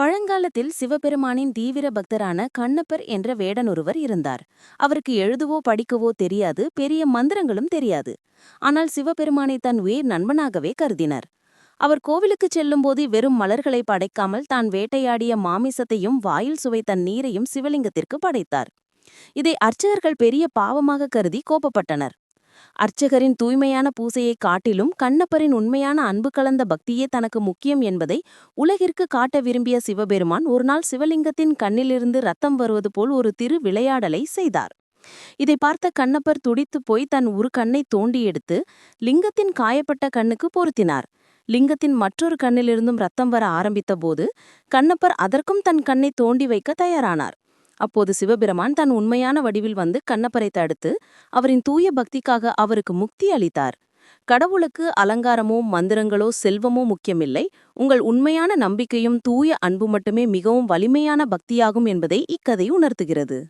பழங்காலத்தில் சிவபெருமானின் தீவிர பக்தரான கண்ணப்பர் என்ற வேடன் ஒருவர் இருந்தார். அவருக்கு எழுதுவோ படிக்கவோ தெரியாது பெரிய மந்திரங்களும் தெரியாது. ஆனால் சிவபெருமானை தன் உயிர் நண்பனாகவே கருதினார். அவர் கோவிலுக்கு செல்லும்போது வெறும் மலர்களை படைக்காமல் தான் வேட்டையாடிய மாமிசத்தையும் வாயில் சுவைத்த நீரையும் சிவலிங்கத்திற்கு படைத்தார். இதை அர்ச்சகர்கள் பெரிய பாவமாக கருதி கோபப்பட்டனர். அர்ச்சகரின் தூய்மையான பூசையை காட்டிலும் கண்ணப்பரின் உண்மையான அன்பு கலந்த பக்தியே தனக்கு முக்கியம் என்பதை உலகிற்கு காட்ட விரும்பிய சிவபெருமான் ஒருநாள் சிவலிங்கத்தின் கண்ணிலிருந்து ரத்தம் வருவது போல் ஒரு திரு விளையாடலை செய்தார். இதை பார்த்த கண்ணப்பர் துடித்துப் போய் தன் ஒரு கண்ணை தோண்டி எடுத்து லிங்கத்தின் காயப்பட்ட கண்ணுக்கு பொருத்தினார். லிங்கத்தின் மற்றொரு கண்ணிலிருந்தும் ரத்தம் வர ஆரம்பித்த போது கண்ணப்பர் அதற்கும் தன் கண்ணை தோண்டி வைக்க தயாரானார். அப்போது சிவபெருமான் தன் உண்மையான வடிவில் வந்து கண்ணப்பரை தடுத்து அவரின் தூய பக்திக்காக அவருக்கு முக்தி அளித்தார். கடவுளுக்கு அலங்காரமோ மந்திரங்களோ செல்வமோ முக்கியமில்லை. உங்கள் உண்மையான நம்பிக்கையும் தூய அன்பு மட்டுமே மிகவும் வலிமையான பக்தியாகும் என்பதை இக்கதை உணர்த்துகிறது.